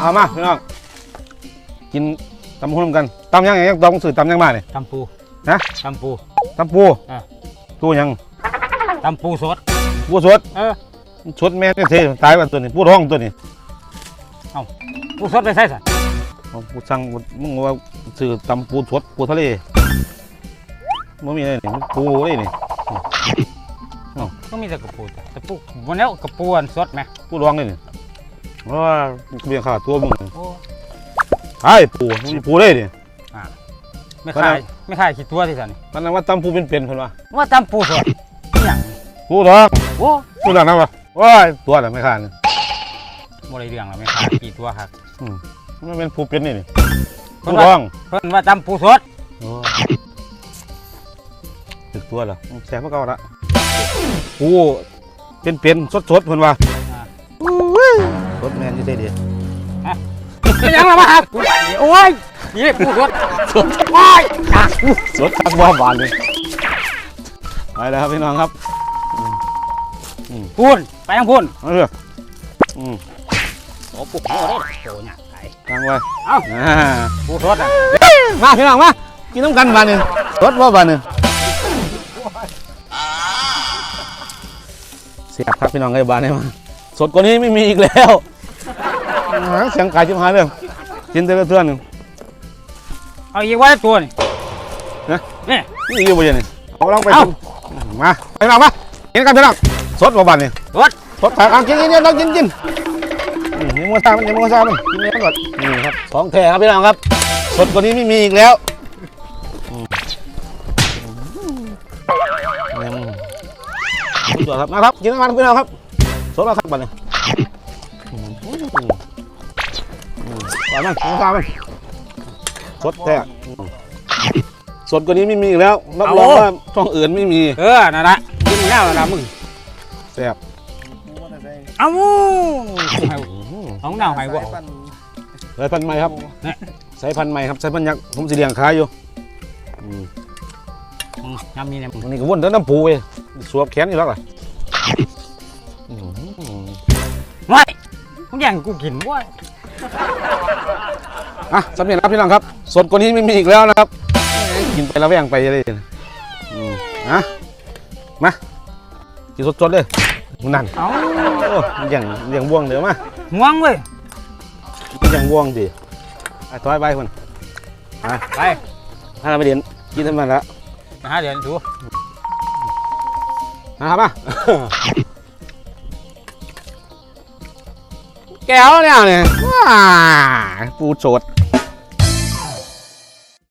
เอามาพี่น้องกินตำหุ้นกันตำยังไงยังต้องสื่อตำยังมาเนี่ย ตำปูฮะ ตำปู ตำปูอะตัวยังตำปูสด ปูสดเออ สดแม่เนี่ยเทตายว่าตัวนี้ปูท้องตัวนี้ปูสดไปใส่สัเอาปูสั่งมึงว่าสื่อตำปูสดปูทะเลมันมีอะไรนี่มันปูเลยนี่ก็มีแต่กระปูจ้ะแต่ปูวันนี้กระปูอันสดไหมปูร้องเลยนี่ ว่าเบี้ยขาตัวมึงโอ้ไอ้ปูมันมีปูเลยนี่ไม่ขนาขาดยไม่ขายขี้ตัวที่สันมันนั้นว่าตำปูเป็นๆเพิ่นว่าว่าตำปูสดอหย่างปูท้องโอ้ปูหลังนะวะว้ายตัวน่ะไม่ขาดนี่บ่ได้เรื่องแล้วไม่ขายขี้ตัวครับมันเป็นปูเป็นนี่นี่เพิ่ปูนว่าท้องเพิ่นว่าตำปูสดถึกตัวเหรอแสบเมื่อก่อนละปูเป็นเป็นสดสดๆเพิ่นว่า สดแมนที่ใจดีเป็นหยังล่ะมาครับโอ้ยนี่ปูสดโอ้ยอะสดทักบ้าบานเลยไปแล้วครับพี่น้องครับพูนไปยังพูนเอาเถอะอืมโอ้ปูโอ้ได้โตเนี่ยไอ้ตั้งไว้เอ้าอ่าปูสดอะมาพี่น้องมากินน้ำกันบานหนึ่งสดว่าบานหนึ่งเสียบครับพี่น้องไอ้บานนี่มาสดกว่านี้ไม่มีอีกแล้ว อ่าเสียงไก่ชิบหายเลยกินแต่ละเทื่อหนึ่งเอาอีกไว้ตัวนี่นะนี่นี่อยู่บนนี่เอาลองไปเอ้ามาไปน้องมากินกันพี่น้องสดว่าบานนี่สดสดถามกินกินกินกินกินอืมนี่มัวซามันนี่มัวซามันกินเนี้ยก่อนนี่ครับของแท้ครับพี่น้องครับ สดกว่านี้ไม่มีอีกแล้วอืมอืมสุดยอดครับนะครับกินน้ำมันพี่น้องครับสดแล้วครับบัดนี้อืมอืมอืม ปล่อยมันมัวซามันสดแท้อืมสดกว่านี้ไม่มีอีกแล้วรับรองว่าช่องอื่นไม่มี เออนั่นละกินแล้วนั่นละมึงแซ่บเอ้าเอาหน้าให้บ่สายพันธุ์ใหม่ครับเนี่ยสายพันธุ์ใหม่ครับสายพันธุ์ยักษ์ผมสีเลี้ยงขายอยู่อืมอืมน้ำมีเนี่ยอันนี้ก็วนเดินน้ำปูเว้ยสวบแขนอยู่แล้วล่ะอืมไม่มึงแย่งกูกินบ่ อะสำเร็จแล้วพี่น้องครับ สดกว่านี้ไม่มีอีกแล้วนะครับ กินไปแล้วแว่งไปเลยอืมอะมากินสดๆเลยนั่นเอ้าโอ้อย่างอย่างบ่วงเดี๋ยวมาห่วงเว้ยอย่างบ่วงดิไอ้ถอยไปคนอะไปถ้าเราไปเรียนกินทำไมละไปหาเดี๋ยวดูนะครับมา แก้วเนี่ยเนี่ยว้าปูสด